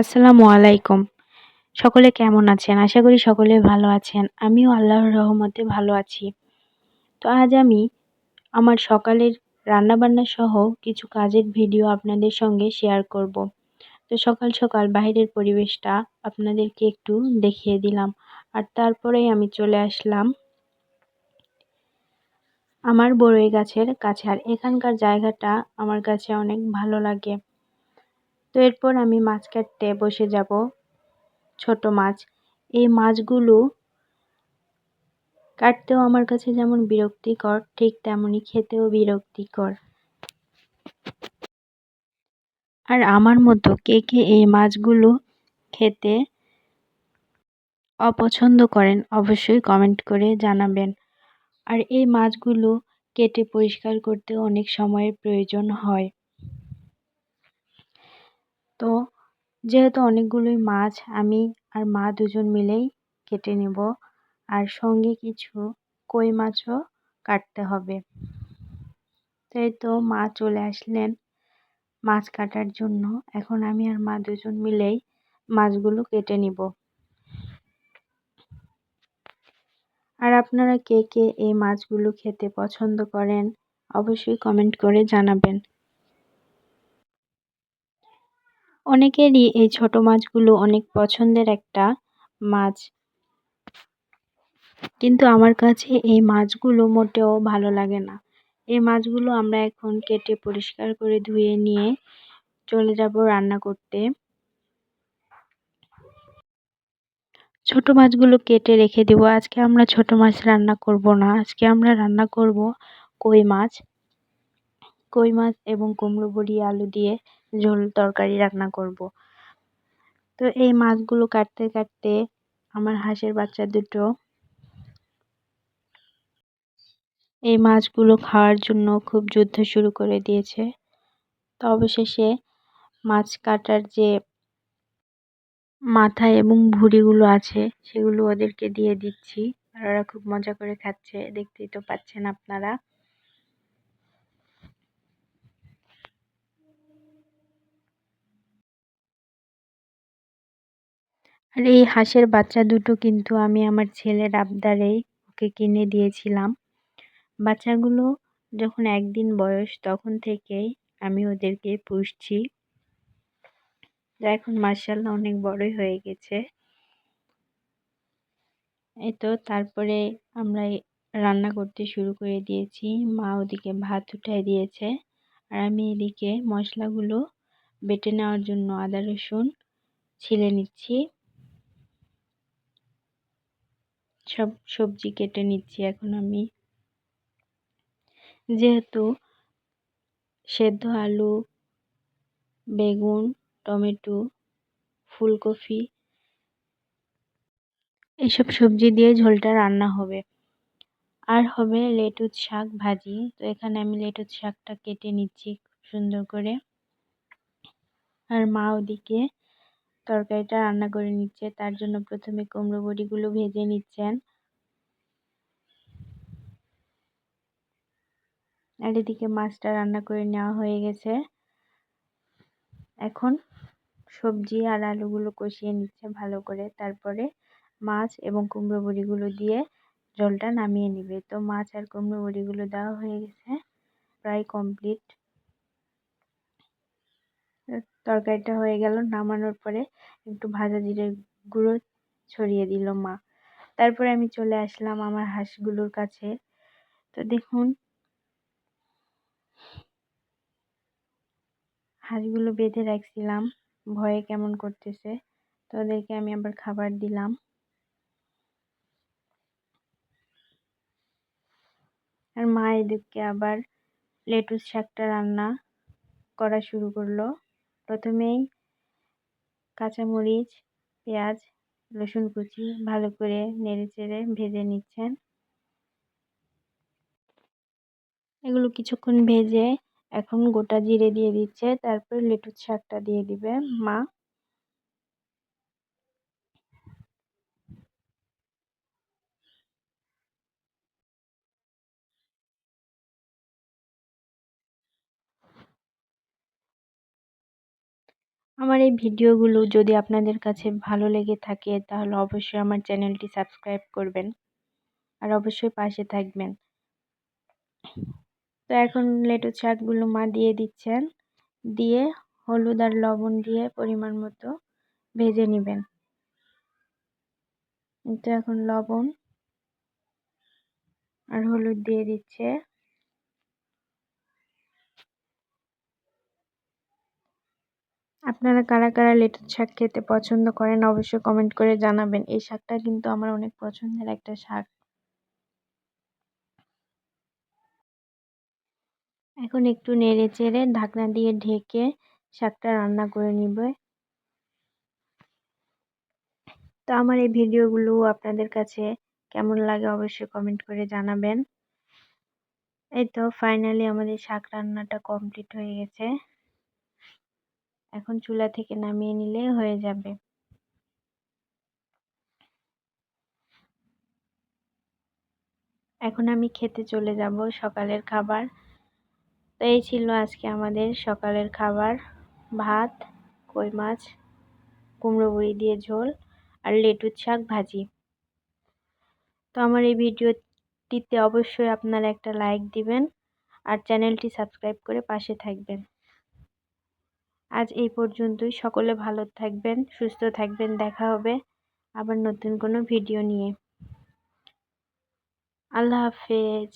আসসালামু আলাইকুম। সকলে কেমন আছেন? আশা করি সকলে ভালো আছেন। আমিও আল্লাহর রহমতে ভালো আছি। তো আজ আমি আমার সকালের রান্নাবান্না সহ কিছু কাজের ভিডিও আপনাদের সঙ্গে শেয়ার করব। তো সকাল সকাল বাইরের পরিবেশটা আপনাদেরকে একটু দেখিয়ে দিলাম। আর তারপরেই আমি চলে আসলাম আমার বড়ই গাছের কাছে। আর এখানকার জায়গাটা আমার কাছে অনেক ভালো লাগে। তো এরপর আমি মাছ কাটতে বসে যাব, ছোট মাছ। এই মাছগুলো কাটতেও আমার কাছে যেমন বিরক্তিকর, ঠিক তেমনই খেতেও বিরক্তিকর। আর আমার মতো কে কে এই মাছগুলো খেতে অপছন্দ করেন অবশ্যই কমেন্ট করে জানাবেন। আর এই মাছগুলো কেটে পরিষ্কার করতে অনেক সময়ের প্রয়োজন হয়। তো যেহেতু অনেকগুলোই মাছ, আমি আর মা দুজন মিলেই কেটে নেব। আর সঙ্গে কিছু কই মাছও কাটতে হবে। তাই তো মা চলে আসলেন মাছ কাটার জন্য। এখন আমি আর মা দুজন মিলেই মাছগুলো কেটে নিব। আর আপনারা কে কে এই মাছগুলো খেতে পছন্দ করেন, অবশ্যই কমেন্ট করে জানাবেন। অনেকেরই এই ছোট মাছগুলো অনেক পছন্দের একটা মাছ। কিন্তু আমার কাছে এই মাছগুলো মোটেও ভালো লাগে না। এই মাছগুলো আমরা এখন কেটে পরিষ্কার করে ধুয়ে নিয়ে চলে যাব রান্না করতে। ছোট মাছগুলো কেটে রেখে দেবো। আজকে আমরা ছোট মাছ রান্না করব না। আজকে আমরা রান্না করব কই মাছ। কই মাছ এবং কুমড়ো বড়ি, আলু দিয়ে ঝোল তরকারি রান্না করব। তো এই মাছগুলো কাটতে কাটতে আমার হাঁসের বাচ্চা দুটো এই মাছগুলো খাওয়ার জন্য খুব যুদ্ধ শুরু করে দিয়েছে। তো অবশেষে মাছ কাটার যে মাথা এবং ভুঁড়িগুলো আছে, সেগুলো ওদেরকে দিয়ে দিচ্ছি। আর ওরা খুব মজা করে খাচ্ছে, দেখতেই তো পাচ্ছেন আপনারা। আর, এই হাঁসের বাচ্চা দুটো কিন্তু আমি আমার ছেলের আবদারেই ওকে কিনে দিয়েছিলাম। বাচ্চাগুলো যখন একদিন বয়স, তখন থেকেই আমি ওদেরকে পুষছি। এখন মার্শাল্লাহ অনেক বড়ই হয়ে গেছে। এই তো তারপরে আমরা রান্না করতে শুরু করে দিয়েছি। মা ওদিকে ভাত উঠাই দিয়েছে। আর আমি এদিকে মশলাগুলো বেটে নেওয়ার জন্য আদা রসুন ছিলে নিচ্ছি। সব সবজি কেটে নিচ্ছি এখন আমি। যেহেতু সেদ্ধ আলু, বেগুন, টমেটো, ফুলকপি এইসব সবজি দিয়ে ঝোলটা রান্না হবে। আর হবে লেটুস শাক ভাজি। তো এখানে আমি লেটুস শাকটা কেটে নিচ্ছি খুব সুন্দর করে। আর মা ওদিকে তরকারিটা রান্না করে নিচ্ছে। তার জন্য প্রথমে কুমড়ো বড়িগুলো ভেজে নিচ্ছেন। আর এদিকে মাছটা রান্না করে নেওয়া হয়ে গেছে। এখন সবজি আর আলুগুলো কষিয়ে নিচ্ছে ভালো করে। তারপরে মাছ এবং কুমড়ো বড়িগুলো দিয়ে জলটা নামিয়ে নিবে। তো মাছ আর কুমড়ো বড়িগুলো দেওয়া হয়ে গেছে। প্রায় কমপ্লিট তরকারিটা হয়ে গেল, নামানোর পরে একটু ভাজা জিরের গুঁড়ো ছড়িয়ে দিল মা। তারপরে আমি চলে আসলাম আমার হাঁসগুলোর কাছে। তো দেখুন, হাঁসগুলো বেঁধে রাখছিলাম, ভয়ে কেমন করতেছে। তো ওদেরকে আমি আবার খাবার দিলাম। আর মা এদিকে আবার লেটুস শাকটা রান্না করা শুরু করল। প্রথমেই কাঁচামরিচ, পেঁয়াজ, রসুন কুচি ভালো করে নেড়ে চেড়ে ভেজে নিচ্ছেন। এগুলো কিছুক্ষণ ভেজে এখন গোটা জিরে দিয়ে দিচ্ছে, তারপর লেটুর শাকটা দিয়ে দিবে মা। আমার এই ভিডিওগুলো যদি আপনাদের কাছে ভালো লেগে থাকে, তাহলে অবশ্যই আমার চ্যানেলটি সাবস্ক্রাইব করবেন। আর অবশ্যই পাশে থাকবেন। তো এখন লেটু শাকগুলো মা দিয়ে দিচ্ছেন। দিয়ে হলুদ আর লবণ দিয়ে পরিমাণ মতো ভেজে নেবেন। তো এখন লবণ আর হলুদ দিয়ে দিচ্ছে। আপনারা কারা কারা লেটুর শাক খেতে পছন্দ করেন, অবশ্যই কমেন্ট করে জানাবেন। এই শাকটা কিন্তু আমার অনেক পছন্দের একটা শাক। এখন একটু নেড়ে চেড়ে ঢাকনা দিয়ে ঢেকে শাকটা রান্না করে নিবে। তো আমার এই ভিডিওগুলো আপনাদের কাছে কেমন লাগে অবশ্যই কমেন্ট করে জানাবেন। এই তো ফাইনালি আমাদের শাক রান্নাটা কমপ্লিট হয়ে গেছে। এখন চুলা থেকে নামিয়ে নিলে হয়ে যাবে। এখন আমি খেতে চলে যাব সকালের খাবার। তো এই ছিল আজকে আমাদের সকালের খাবার। ভাত, কই মাছ, কুমড়ো বড়ি দিয়ে ঝোল আর লেটুর শাক ভাজি। তো আমার এই ভিডিওটিতে অবশ্যই আপনারা একটা লাইক দিবেন আর চ্যানেলটি সাবস্ক্রাইব করে পাশে থাকবেন। আজ এই পর্যন্তই। সকলে ভালো থাকবেন, সুস্থ থাকবেন। দেখা হবে আবার নতুন কোনো ভিডিও নিয়ে। আল্লাহ হাফেজ।